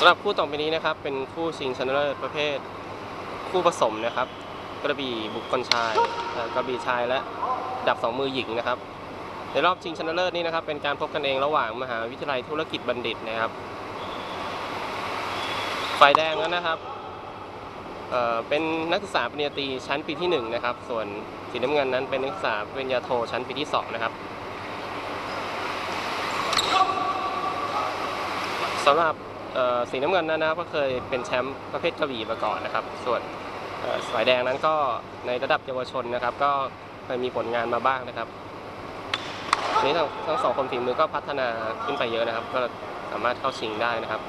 สำหรับคู่ต่อไปนี้นะครับ เป็นคู่ชิงชนะเลิศประเภท คู่ผสมนะครับ กระบี่บุคคลชายกระบี่ชายและดับสองมือหญิงนะครับ ในรอบชิงชนะเลิศนี้นะครับ เป็นการพบกันเองระหว่างมหาวิทยาลัยธุรกิจบัณฑิตนะครับฝ่ายแดงนั้นนะครับเเป็นนักศึกษาปริญญาตรีชั้นปีที่หนึ่งนะครับ ส่วนสีน้ำเงินนั้นเป็นนักศึกษาปริญญาโทชั้นปีที่สองนะครับสำหรับ สีน้ำเงินนั้นนะครับก็เคยเป็นแชมป์ประเภทกระบี่มาก่อนนะครับ ส่วนสายแดงนั้นก็ในระดับเยาวชนนะครับ ก็เคยมีผลงานมาบ้างนะครับทีนี้ทั้งทั้งสองคนฝีมือก็พัฒนาขึ้นไปเยอะนะครับ ก็สามารถเข้าชิงได้นะครับ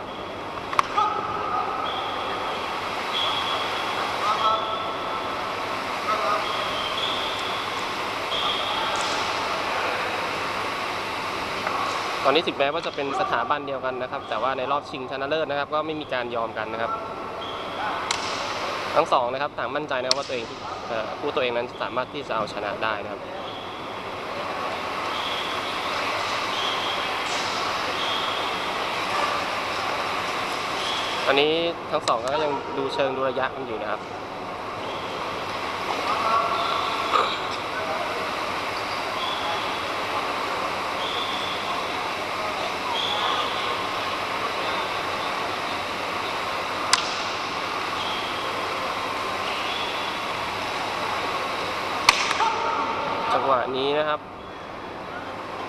ต อนนี้ถึงแม้ว่าจะเป็นสถาบันเดียวกันนะครับ แต่ว่าในรอบชิงชนะเลิศนะครับ ก็ไม่มีการยอมกันนะครับ ทั้งสองนะครับต่างมั่นใจนะครับว่าตัวเองผู้ตัวเองนั้นสามารถที่จะเอาชนะได้นะครับตอนนี้ทั้งสองก็ยังดูเชิงดูระยะกันอยู่นะครับ หวะนี้นะครับ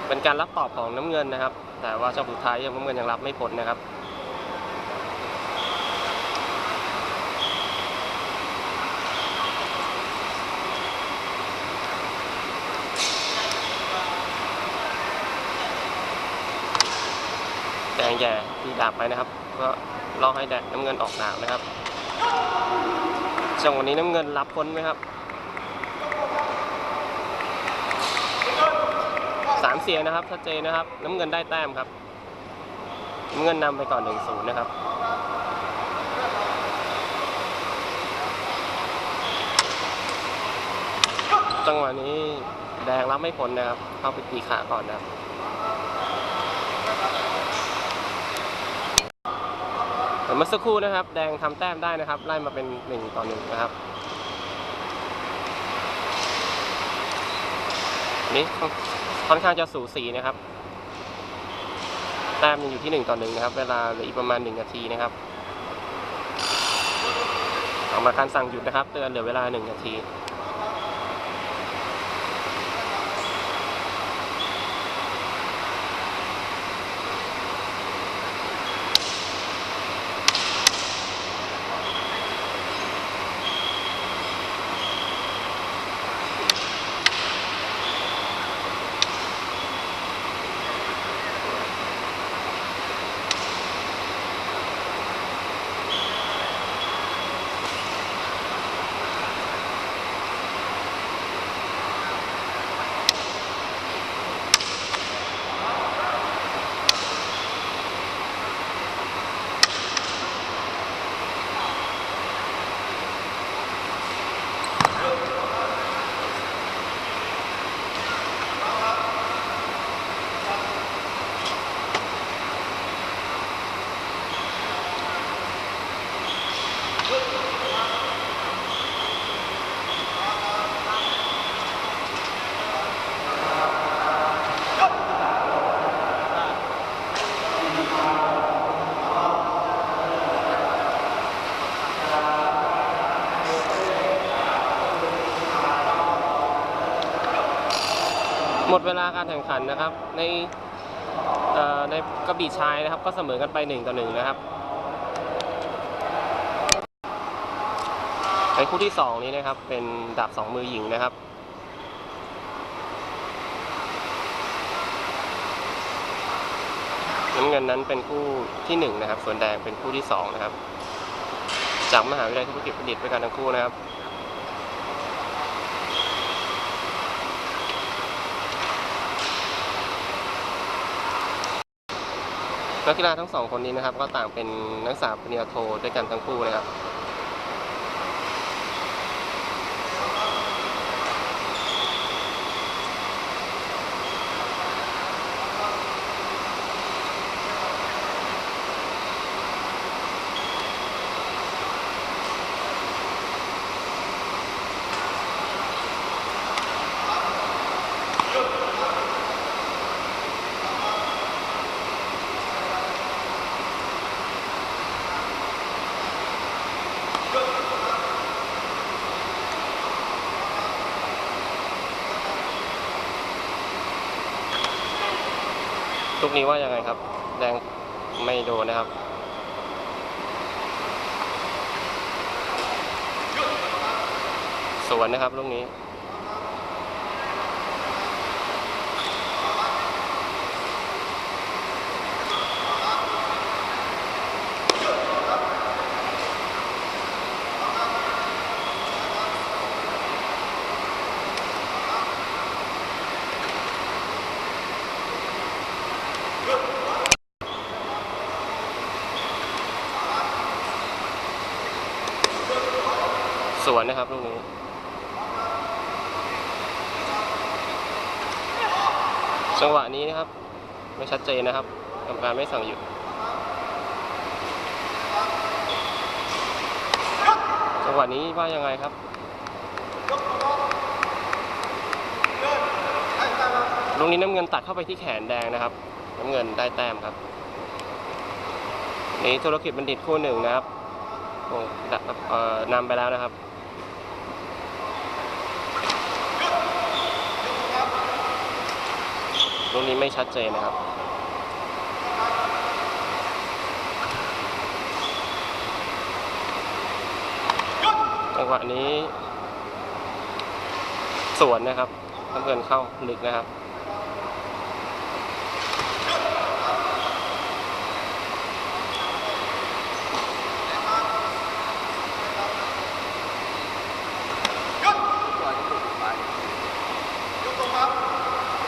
เป็นการรับตอบของน้ำเงินนะครับ แต่ว่าจังหวะสุดท้ายยังน้ำเงินยังรับไม่พ้นนะครับแดงแย่ที่ดาบไปนะครับ ก็ล่อให้แดงน้ำเงินออกดาบนะครับจังหวะนี้น้ำเงินรับพ้นไหมครับ สามเสียนะครับชัดเจนนะครับ น้ำเงินได้แต้มครับน้ำเงินนำไปก่อนหนึ่งศูนย์นะครับจังหวะนี้แดงรับไม่พ้นนะครับ เข้าไปตีขาก่อนนะครับเหมือนเมื่อสักครู่นะครับ แดงทำแต้มได้นะครับ ไล่มาเป็นหนึ่งต่อหนึ่งนะครับ นี่ ค่อนข้างจะสูสีนะครับ แต้มยังอยู่ที่หนึ่งต่อหนึ่งนะครับ เวลาเหลืออีกประมาณหนึ่งนาทีนะครับออกมาการสั่งหยุดนะครับ เตือนเหลือเวลาหนึ่งนาที หมดเวลาการแข่งขันนะครับ ในในกระบี่ชายนะครับ ก็เสมอกันไปหนึ่งต่อหนึ่งนะครับในคู่ที่สองนี้นะครับ เป็นดาบสองมือหญิงนะครับน้ำเงินนั้นเป็นคู่ที่หนึ่งนะครับ ส่วนแดงเป็นคู่ที่สองนะครับ จากมหาวิทยาลัยธุรกิจบัณฑิตด้วยกันทั้งคู่นะครับ นักกีฬาทั้งสองคนนี้นะครับก็ต่างเป็นนักศึกษาปริญญาโทด้วยกันทั้งคู่นะครับ กนี้ว่ายังไงครับ แดงไม่โดนนะครับ สวนนะครับลูกนี้ วนนะครับลูกนี้จังหวะนี้นะครับ ไม่ชัดเจนนะครับกรรมการไม่สั่งหยุดจังหวะนี้ว่ายังไงครับลูกนี้น้ำเงินตัดเข้าไปที่แขนแดงนะครับ น้ำเงินได้แต้มครับนี่ธุรกิจบัณฑิตคู่หนึ่งนะครับโอ้ดะเอ่อนำไปแล้วนะครับ ตรงนี้ไม่ชัดเจนนะครับ จังหวะนี้ สวนนะครับน้ำเงินเข้าลึกนะครับ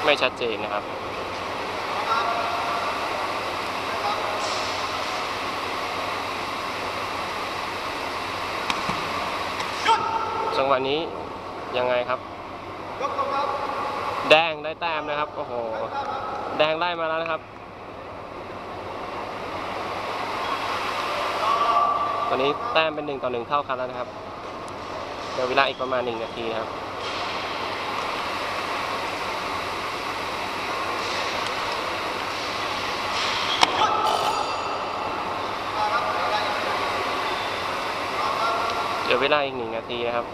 ไม่ชัดเจนนะครับจังหวะนี้ยังไงครับ แดงได้แต้มนะครับโอ้โหแดงได้มาแล้วนะครับ ตอนนี้แต้มเป็นหนึ่งต่อหนึ่งเท่ากันแล้วนะครับเดี๋ยวเวลาอีกประมาณหนึ่งนาทีครับ เดี๋ยวเวลาอีกหนึ่งนาทีนะครับ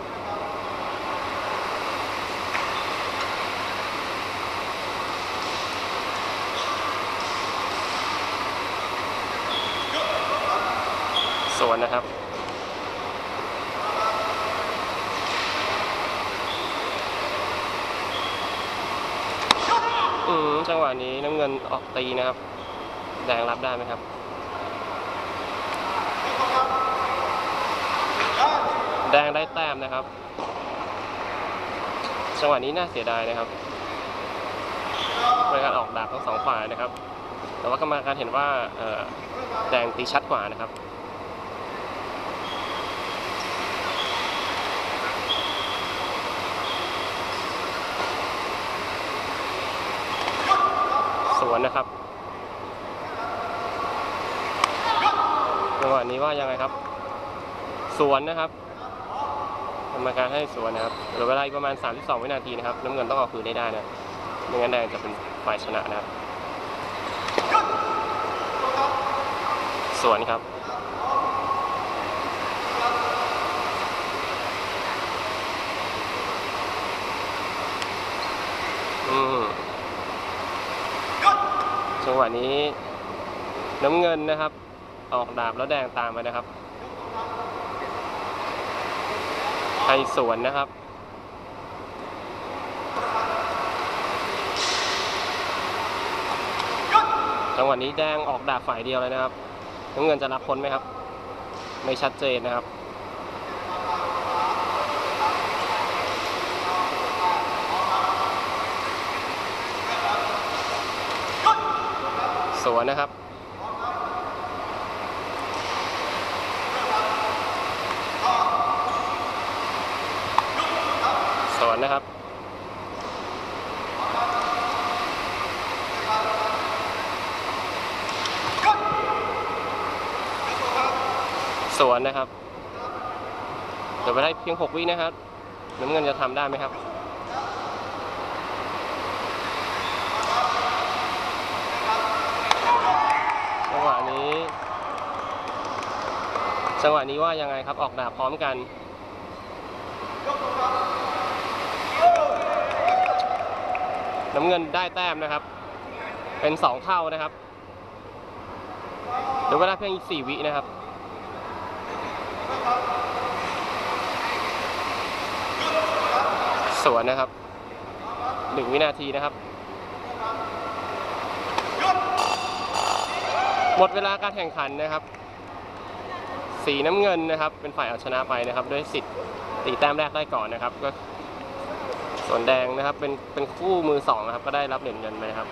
สวนนะครับอืมจังหวะนี้น้ำเงินออกตีนะครับ แดงรับได้ไหมครับ แดงได้แต้มนะครับ จังหวะนี้น่าเสียดายนะครับเป็นการออกดาบทั้งสองฝ่ายนะครับ แต่ว่ากรรมการเห็นว่าแดงตีชัดกว่านะครับสวนนะครับจังหวะนี้ว่ายังไงครับ สวนนะครับ รรมการให้สวนนะครับเหลือเวลาอีกประมาณ 32 วินาทีนะครับ น้ำเงินต้องเอาคืนได้ได้นะไม่งั้นแดงจะเป็นฝ่ายชนะนะครับ สวนครับอืมจังหวะนี้น้ำเงินนะครับ ออกดาบแล้วแดงตามไปนะครับ ไทยสวนนะครับ จังหวะนี้แดงออกดาบฝ่ายเดียวเลยนะครับน้ำเงินจะรับพ้นไหมครับ ไม่ชัดเจนนะครับสวนนะครับ สวนนะครับสวนนะครับ เดี๋ยวไปได้เพียง 6 วินะครับ น้ำเงินจะทำได้ไหมครับ จังหวะนี้ จังหวะนี้ว่ายังไงครับ ออกดาบพร้อมกัน น้ำเงินได้แต้มนะครับ เป็นสองเท่านะครับเหลือเวลาเพียงอีกสี่วินะครับสวนนะครับหนึ่งวินาทีนะครับ หมดเวลาการแข่งขันนะครับ สีน้ำเงินนะครับ เป็นฝ่ายเอาชนะไปนะครับ ด้วยสิทธิ์ตีแต้มแรกได้ก่อนนะครับก็ ส่วนแดงนะครับเป็นเป็นคู่มือสองนะครับ ก็ได้รับเหรียญเงินไปครับ